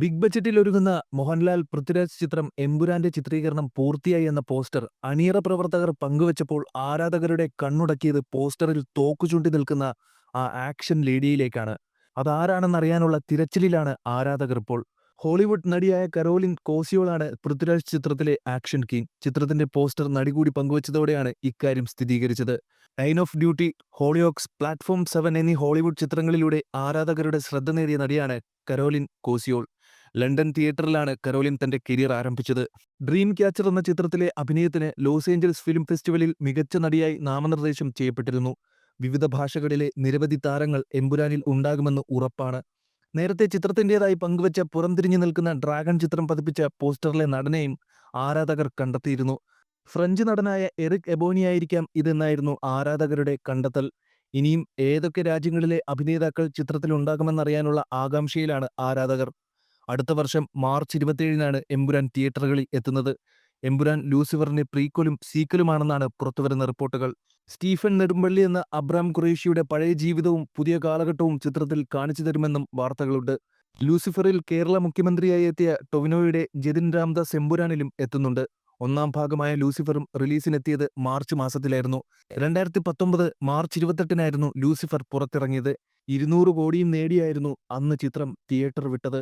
Big ബജറ്റിൽ ഒരുങ്ങുന്ന മോഹൻലാൽ പൃഥ്വിരാജ് ചിത്രം എമ്പുരാന്റെ ചിത്രീകരണം പൂർത്തിയായി എന്ന പോസ്റ്റർ അണിയറ പ്രവർത്തകർ പങ്കുവച്ചപ്പോൾ ആരാധകരുടെ കണ്ണുടക്കിയത് പോസ്റ്ററിൽ തോക്കുചൂണ്ടി നിൽക്കുന്ന ആ ആക്ഷൻ ലേഡിയിലേക്കാണ്. അതാരാണെന്നറിയാനുള്ള തിരച്ചിലിലാണ് ആരാധകർ ഇപ്പോൾ. ഹോളിവുഡ് നടിയായ കരോലിൻ കോസിയോളാണ് പൃഥ്വിരാജ് ചിത്രത്തിലെ ആക്ഷൻ കിങ്. ചിത്രത്തിന്റെ പോസ്റ്റർ നടി കൂടി പങ്കുവച്ചതോടെയാണ് ഇക്കാര്യം സ്ഥിരീകരിച്ചത്. Line of Duty Hollyoaks Platform seven എന്നീ ഹോളിവുഡ് ചിത്രങ്ങളിലൂടെ ആരാധകരുടെ ശ്രദ്ധ നേടിയ നടിയാണ് കരോലിൻ കോസിയോൾ. ലണ്ടൻ തിയേറ്ററിലാണ് കരോലിൻ തന്റെ കരിയർ ആരംഭിച്ചത്. ഡ്രീം ക്യാച്ചർ എന്ന ചിത്രത്തിലെ അഭിനയത്തിന് ലോസ് ഏഞ്ചൽസ് ഫിലിം ഫെസ്റ്റിവലിൽ മികച്ച നടിയായി നാമനിർദ്ദേശം ചെയ്യപ്പെട്ടിരുന്നു. വിവിധ ഭാഷകളിലെ നിരവധി താരങ്ങൾ എമ്പുരാനിൽ ഉണ്ടാകുമെന്ന് ഉറപ്പാണ്. നേരത്തെ ചിത്രത്തിന്റെതായി പങ്കുവച്ച പുറംതിരിഞ്ഞു നിൽക്കുന്ന ഡ്രാഗൺ ചിത്രം പതിപ്പിച്ച പോസ്റ്ററിലെ നടനെയും ആരാധകർ കണ്ടെത്തിയിരുന്നു. ഫ്രഞ്ച് നടനായ എറിക് എബോണിയായിരിക്കാം ഇതെന്നായിരുന്നു ആരാധകരുടെ കണ്ടെത്തൽ. ഇനിയും ഏതൊക്കെ രാജ്യങ്ങളിലെ അഭിനേതാക്കൾ ചിത്രത്തിൽ ചിത്രത്തിലുണ്ടാകുമെന്നറിയാനുള്ള ആകാംക്ഷയിലാണ് ആരാധകർ. അടുത്ത വർഷം മാർച്ച് ഇരുപത്തിയേഴിനാണ് എമ്പുരാൻ തിയേറ്ററുകളിൽ എത്തുന്നത്. എമ്പുരാൻ ലൂസിഫറിന്റെ പ്രീക്വലും സീക്വലുമാണെന്നാണ് പുറത്തുവരുന്ന റിപ്പോർട്ടുകൾ. സ്റ്റീഫൻ നെടുമ്പള്ളി എന്ന അബ്രാം ഖുറേഷിയുടെ പഴയ ജീവിതവും പുതിയ കാലഘട്ടവും ചിത്രത്തിൽ കാണിച്ചു തരുമെന്നും വാർത്തകളുണ്ട്. ലൂസിഫറിൽ കേരള മുഖ്യമന്ത്രിയായി എത്തിയ ടൊവിനോയുടെ ജതിൻ രാംദാസ് എമ്പുരാനിലും എത്തുന്നുണ്ട്. ഒന്നാം ഭാഗമായ ലൂസിഫറും റിലീസിനെത്തിയത് മാർച്ച് മാസത്തിലായിരുന്നു രണ്ടായിരത്തി പത്തൊമ്പത് മാർച്ച് ഇരുപത്തെട്ടിനായിരുന്നു ലൂസിഫർ പുറത്തിറങ്ങിയത് ഇരുന്നൂറ് കോടിയും നേടിയായിരുന്നു അന്ന് ചിത്രം തിയേറ്റർ വിട്ടത്.